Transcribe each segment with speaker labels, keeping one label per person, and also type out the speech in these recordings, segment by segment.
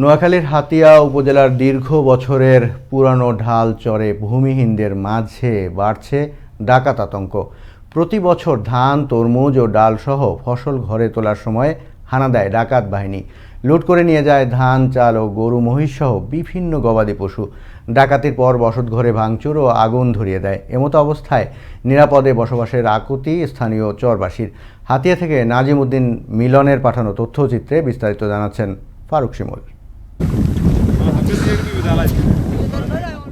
Speaker 1: নোয়াখালীর হাতিয়া উপজেলার দীর্ঘ বছরের পুরানো ঢাল চরে ভূমিহীনদের মাঝে বাড়ছে ডাকাত আতঙ্ক। প্রতি বছর ধান, তরমুজ ও ডালসহ ফসল ঘরে তোলার সময় হানা দেয় ডাকাত বাহিনী। লুট করে নিয়ে যায় ধান, চাল ও গরু মহিষ সহ বিভিন্ন গবাদি পশু। ডাকাতির পর বসত ঘরে ভাঙচুর ও আগুন ধরিয়ে দেয়। এমতো অবস্থায় নিরাপদে বসবাসের আকুতি স্থানীয় চরবাসীর। হাতিয়া থেকে নাজিম উদ্দিন মিলনের পাঠানো তথ্যচিত্রে বিস্তারিত জানাচ্ছেন ফারুক শিমুল।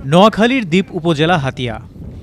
Speaker 2: নোয়াখালীর দ্বীপ উপজেলা হাতিয়া।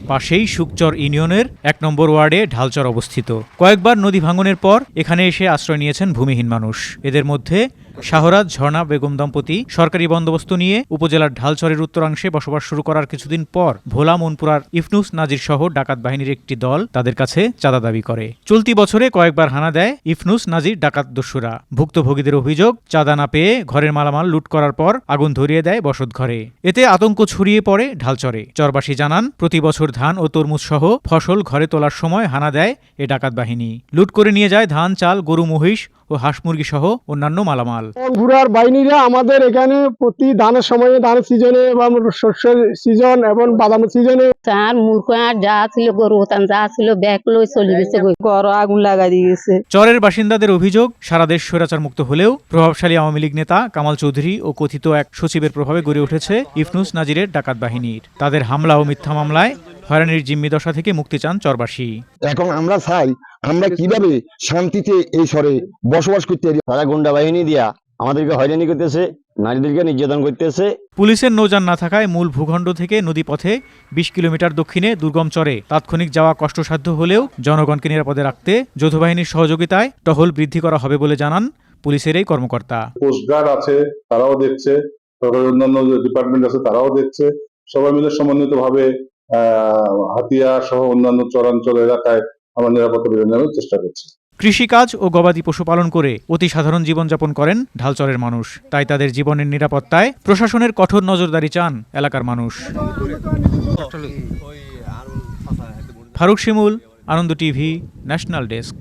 Speaker 2: পাশেই শুকচর ইউনিয়নের এক নম্বর ওয়ার্ডে ঢালচর অবস্থিত। কয়েকবার নদী ভাঙনের পর এখানে এসে আশ্রয় নিয়েছেন ভূমিহীন মানুষ। এদের মধ্যে শাহরাজ, ঝর্ণা, বেগম দম্পতি, সরকারি বন্দোবস্ত নিয়ে উপজেলার ঢালচরের উত্তরাংশে বসবাস শুরু করার কিছুদিন পর ভোলা, মনপুরার ইফনুস, নাজির সহ ডাকাত বাহিনীর একটি দল তাদের কাছে চাঁদা দাবি করে। চলতি বছরে কয়েকবার হানা দেয় ইফনুস, নাজির, ডাকাত দস্যুরা। ভুক্তভোগীদের অভিযোগ, চাঁদা না পেয়ে ঘরের মালামাল লুট করার পর আগুন ধরিয়ে দেয় বসত ঘরে। এতে আতঙ্ক ছড়িয়ে পড়ে ঢালচরে। চরবাসী জানান, প্রতি বছর ধান ও তরমুজ সহ ফসল ঘরে তোলার সময় হানা দেয় এ ডাকাত বাহিনী। লুট করে নিয়ে যায় ধান, চাল, গরু, মহিষ ও হাঁস মুরগি সহ অন্যান্য মালামাল।
Speaker 3: ঘুরার বাহিনীরা আমাদের এখানে প্রতি ধানের সময়ে ধানের সিজনে এবং শস্যের সিজন এবং বাদামের সিজনে
Speaker 4: চার মূর্খ আর যা ছিল গরু হতাম যা ছিল ব্যাগ লই চলে গেছে।
Speaker 5: ঘর আগুন লাগাই দিয়েছে
Speaker 2: চরের বাসিন্দাদের অভিযোগ সারা দেশ স্বৈরাচার মুক্ত হলেও প্রভাবশালী আওয়ামী লীগ নেতা কামাল চৌধুরী ও কথিত এক সচিবের প্রভাবে গড়ে উঠেছে ইফনুস নাজিরের ডাকাত বাহিনীর। তাদের হামলা ও মিথ্যা মামলায় হয়রানির জিম্মি দশা থেকে মুক্তি চান চরবাসী।
Speaker 6: এখন আমরা চাই আমরা কীভাবে শান্তিতে এই শহরে বসবাস করতে পারি?
Speaker 7: তারা গুন্ডা বাহিনী দিয়া আমাদেরকে হয়রানি করতেছে নারীদেরকে নির্যাতন করতেছে।
Speaker 2: পুলিশের নৌযান না থাকায় মূল ভূখণ্ড থেকে নদীপথে বিশ কিলোমিটার দক্ষিণে দুর্গম চরে তাৎক্ষণিক যাওয়া কষ্টসাধ্য হলেও জনগণকে নিরাপদে রাখতে যৌথ বাহিনীর সহযোগিতায় টহল বৃদ্ধি করা হবে বলে জানান পুলিশের এই কর্মকর্তা।
Speaker 8: কোস্টগার্ড আছে তারাও দেখছে সরকারের অন্যান্য ডিপার্টমেন্ট আছে তারাও দেখছে। সবাই মিলে সমন্বিত ভাবে আহ হাতিয়া সহ অন্যান্য চরাঞ্চল এলাকায় আমরা নিরাপত্তা নেওয়ার চেষ্টা করছি।
Speaker 2: কৃষিকাজ ও গবাদি পশু পালন করে অতি সাধারণ জীবনযাপন করেন ঢালচরের মানুষ। তাই তাদের জীবনের নিরাপত্তায় প্রশাসনের কঠোর নজরদারি চান এলাকার মানুষ। Faruk Shimul, Ananda TV, national desk.